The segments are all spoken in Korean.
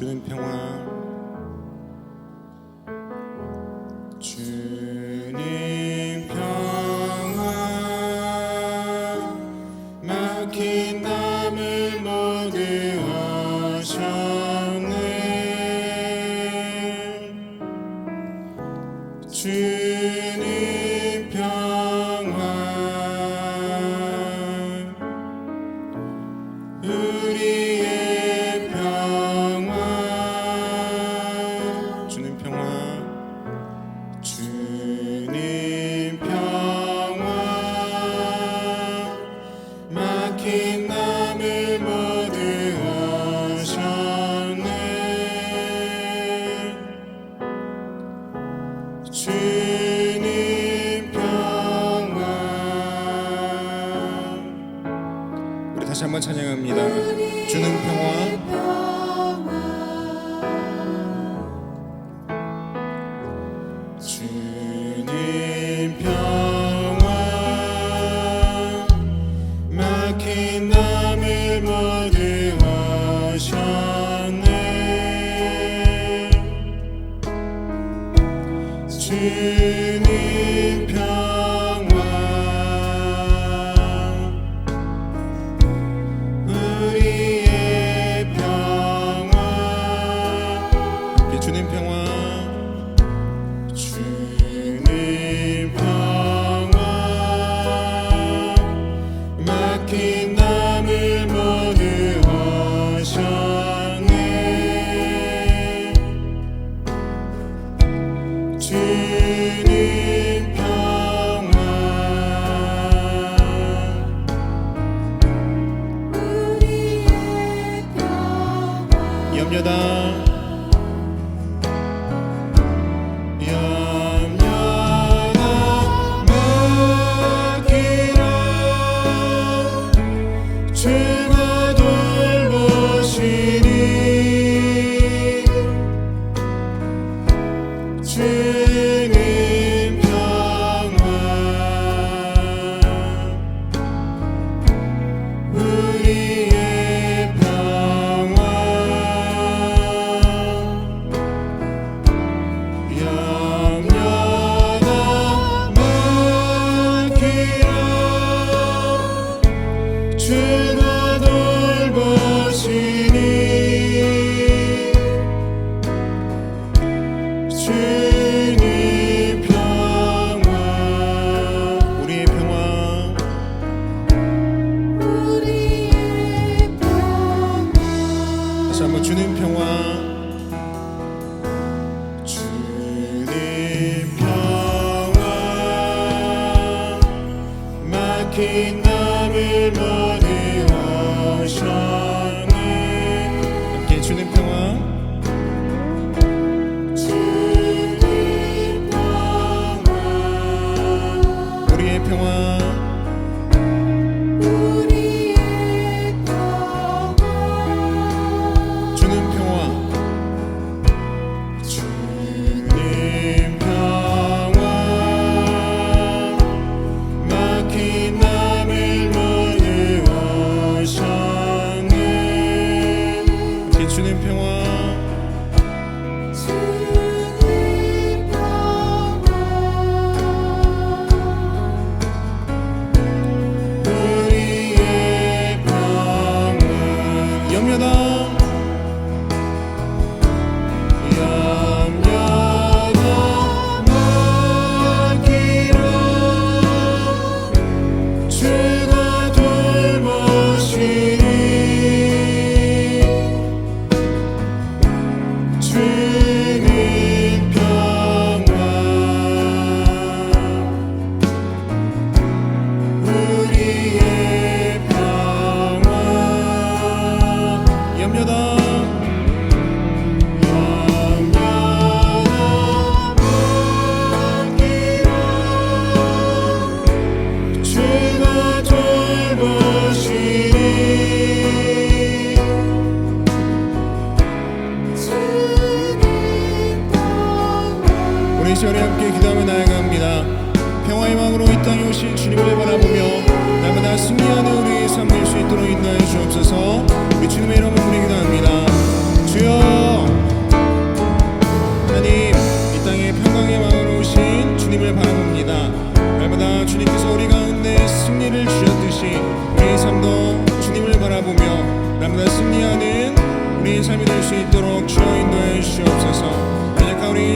주는 평화 남을 모두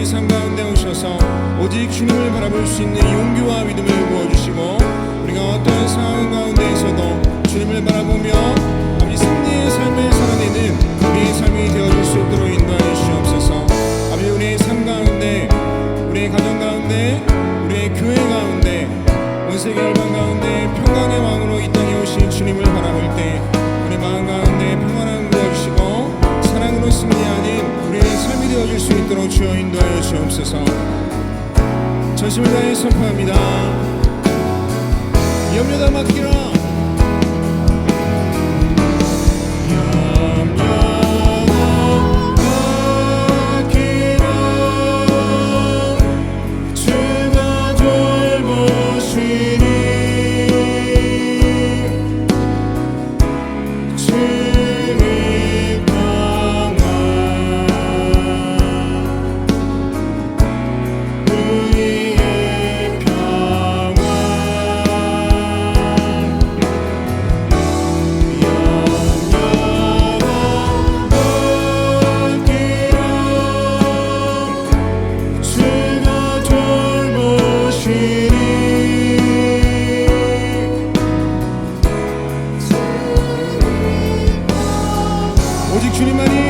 우리 삶 가운데 오셔서 오직 주님을 바라볼 수 있는 용기와 믿음을 부어주시고 우리가 어떤 상황 가운데에서도 주님을 바라보며 아버지 승리의 삶을 살아내는 우리의 삶이 되어질 수 있도록 인도하여 주시옵소서. 아버지 우리의 삶 가운데 우리의 가정 가운데 우리의 교회 가운데 온 세계 열방 가운데 평강의 왕으로 되어질 수 있도록 주여 인도하여 주옵소서. 전심을 다해 선포합니다. 염려 다 맡기라 오직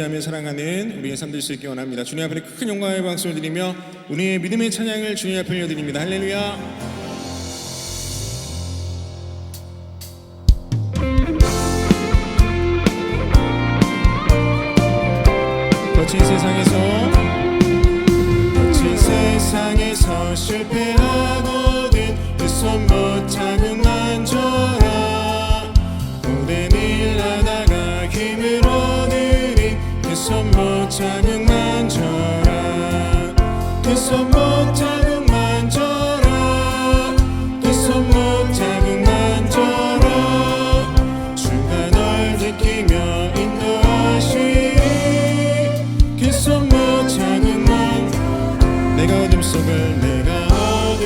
의지하며 사랑하는 우리의 삶될수 있기 원합니다. 주님 앞에 큰 영광의 박수를 드리며 우리의 믿음의 찬양을 주님 앞에 올려드립니다. 할렐루야. 거친 세상에서 거친 세상에서 실패하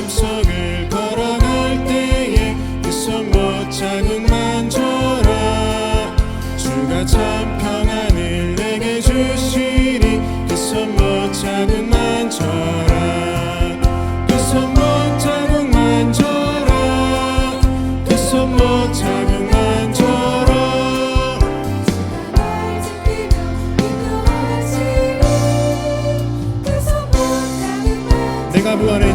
숲속을 걸어갈 때에 그손못 자국 만져라. 주가 참 평안을 내게 주시니 그손못 자국 만져라. 그손못 자국 만져라. 그손못 자국 내가 부활해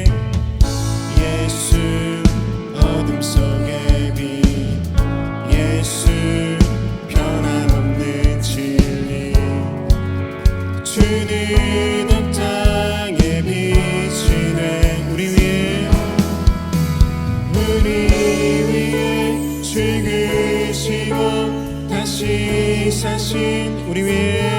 대신 우리 위해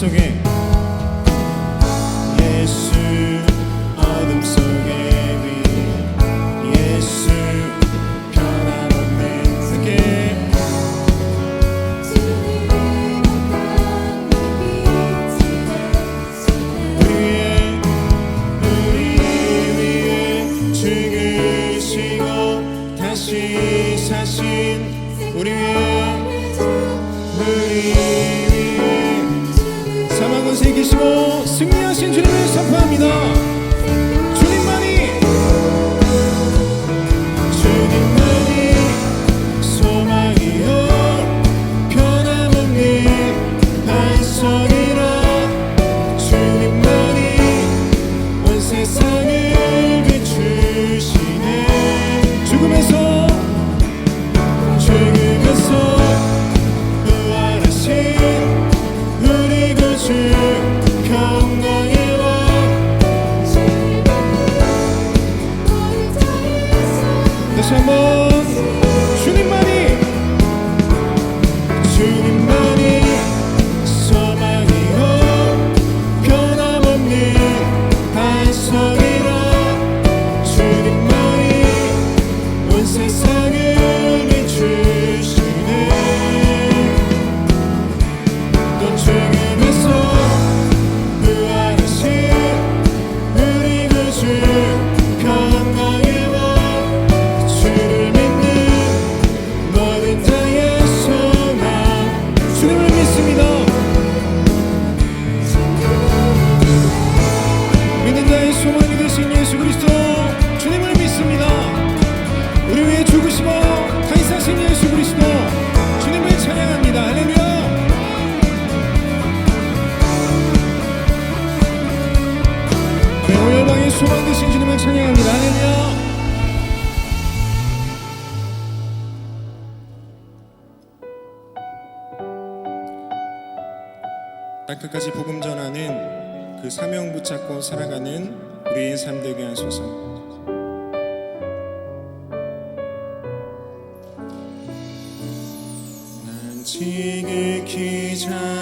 속에 끝까지 복음 전하는 그 사명 붙잡고 살아가는 우리의 삶 되게 하소서. 지극히 잘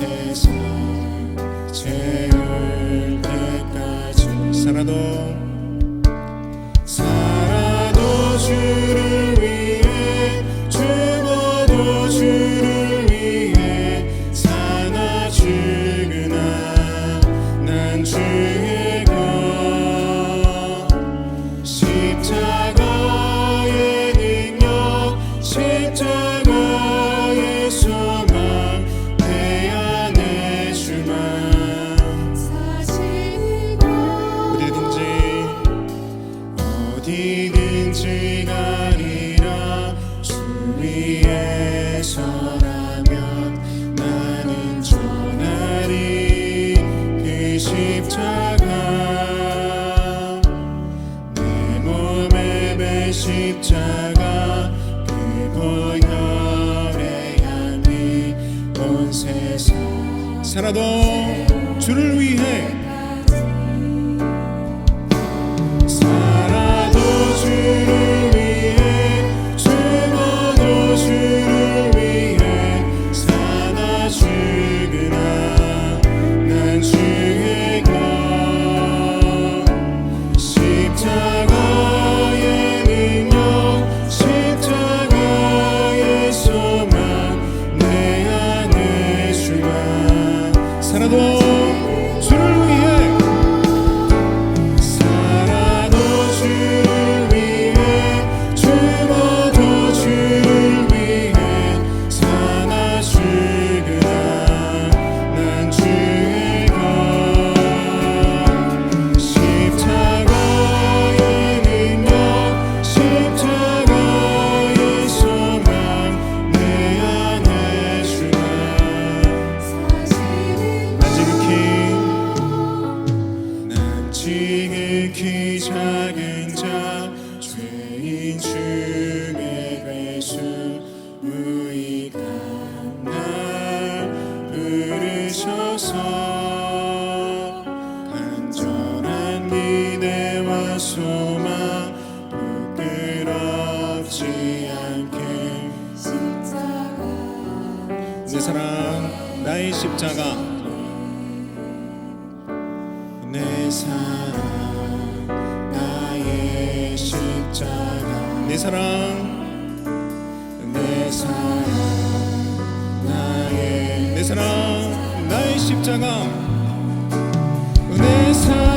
세상 그치가리라 주 위에 서라면 나는 전하리. 그 십자가 내 몸에 배 십자가 그 보혈의 향이 온 세상 살아도 주를 위해 내 사랑 나의 십자가. 내 사랑.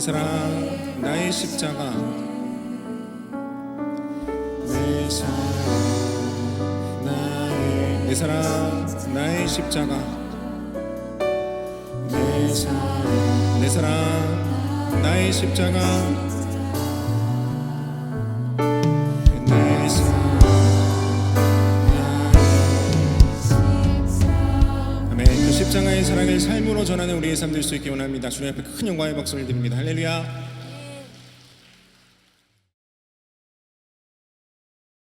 내 사랑 나의 십자가. 내 사랑 나의 내 사랑 나의 십자가. 내 사랑 내 사랑 나의 십자가 삶으로 전하는 우리의 삶 될 수 있기 원합니다. 주님 앞에 큰 영광의 박수를 드립니다. 할렐루야.